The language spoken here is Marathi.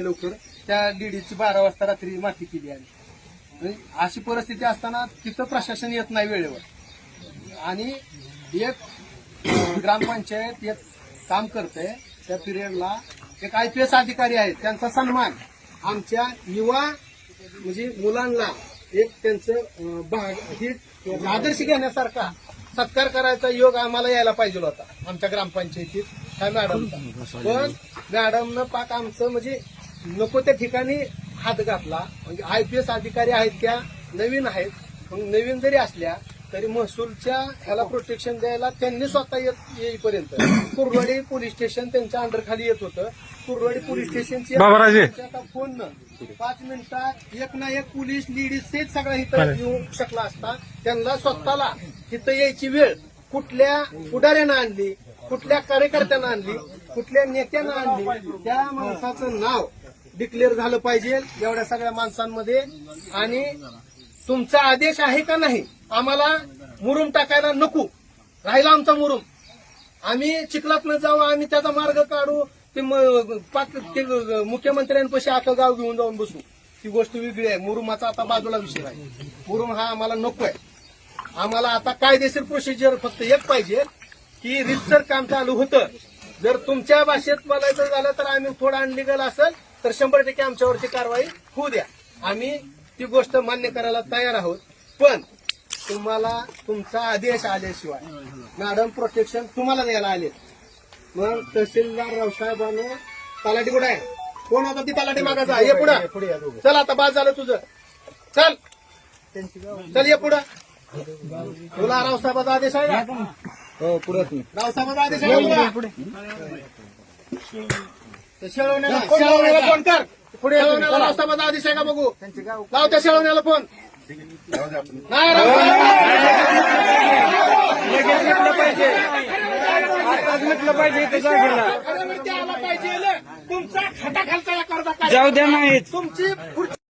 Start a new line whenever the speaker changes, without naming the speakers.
लवकर. त्या डीडीची बारा वाजता रात्री माती केली आणि अशी परिस्थिती असताना तिथं प्रशासन येत नाही वेळेवर. आणि एक ग्रामपंचायत एक काम करते त्या पिरियडला एक आय पी एस अधिकारी आहेत त्यांचा सन्मान आमच्या युवा म्हणजे मुलांना एक त्यांचं भाग ही आदर्श घेण्यासारखा सत्कार करायचा योग आम्हाला यायला पाहिजे होता आमच्या ग्रामपंचायतीत ह्या मॅडम पण मॅडमनं पाक आमचं म्हणजे नको त्या ठिकाणी हात घातला. म्हणजे आय पी एस अधिकारी आहेत त्या नवीन आहेत. मग नवीन जरी असल्या तरी महसूलच्या ह्याला प्रोटेक्शन द्यायला त्यांनी स्वतः येत येईपर्यंत. कुरवाडी पोलीस स्टेशन त्यांच्या अंडर खाली येत होतं. कुरवाडी पोलीस स्टेशनची
बाबाराजे.
आता फोन पाच मिनिटात एक ना एक पोलीस लेडीज सेट सगळा इथं येऊ शकला असता. त्यांना स्वतःला इथं यायची वेळ. कुठल्या पुढाऱ्यानं आणली? कुठल्या कार्यकर्त्यानं आणली? कुठल्या नेत्यानं आणली? त्या माणसाचं नाव डिक्लेअर झालं पाहिजे एवढ्या सगळ्या माणसांमध्ये. आणि तुमचा आदेश आहे का नाही आम्हाला मुरुम टाकायला नको. राहिला आमचा मुरुम. आम्ही चिखलातनं जाऊ आम्ही त्याचा मार्ग काढू ते ते मुख्यमंत्र्यांपाशी आता गाव घेऊन जाऊन बसू. ती गोष्ट वेगळी आहे. मुरुमाचा आता बाजूला विषय आहे मुरुम हा आम्हाला नको आहे. आम्हाला आता कायदेशीर प्रोसिजर फक्त एक पाहिजे की रितसर काम चालू होतं. जर तुमच्या भाषेत बोलायचं झालं तर आम्ही थोडं अनलिगल असेल तर शंभर टक्के आमच्यावरती कारवाई होऊ द्या. आम्ही ती गोष्ट मान्य करायला तयार आहोत. पण तुम्हाला तुमचा आदेश आल्याशिवाय मॅडम प्रोटेक्शन तुम्हाला द्यायला आले. मग तहसीलदार रावसाहेबांना तलाठी कुठे आहे? कोण होता ती तलाठी मागायचा ये पुढे. चल आता बाद झालं तुझं. चल. चल ये पुढं. तुला रावसाहेबाचा आदेश आहे
हो पुढे तुम्ही
रावसाहेबाचा आदेश आहे शेळवण्याला फोन कर? पुढे शेळवण्याला रावसाहेबाचा आदेश आहे का बघू? लाव त्या शेळवण्याला फोन नाही
पाहिजे.
तुमचा या करता काय
जाऊ द्या नाहीत.
तुमची